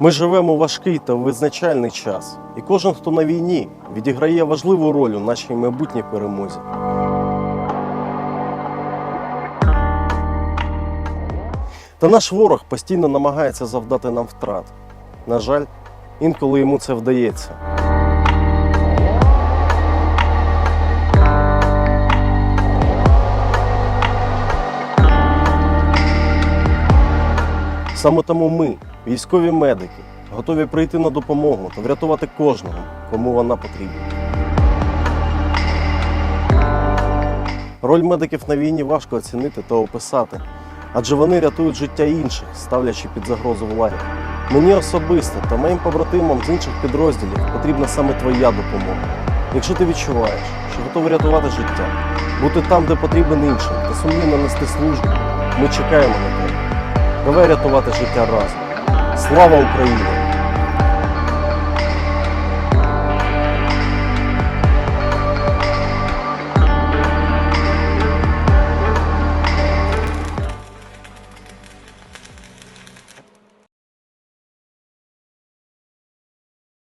Ми живемо у важкий та визначальний час, і кожен, хто на війні, відіграє важливу роль у нашій майбутній перемозі. Та наш ворог постійно намагається завдати нам втрат. На жаль, інколи йому це вдається. Саме тому ми, військові медики, готові прийти на допомогу та врятувати кожного, кому вона потрібна. Роль медиків на війні важко оцінити та описати, адже вони рятують життя інших, ставлячи під загрозу владі. Мені особисто та моїм побратимам з інших підрозділів потрібна саме твоя допомога. Якщо ти відчуваєш, що готовий рятувати життя, бути там, де потрібен іншим, та сумлінно нести службу, ми чекаємо на тебе. Давай рятувати життя разом. Слава Україні!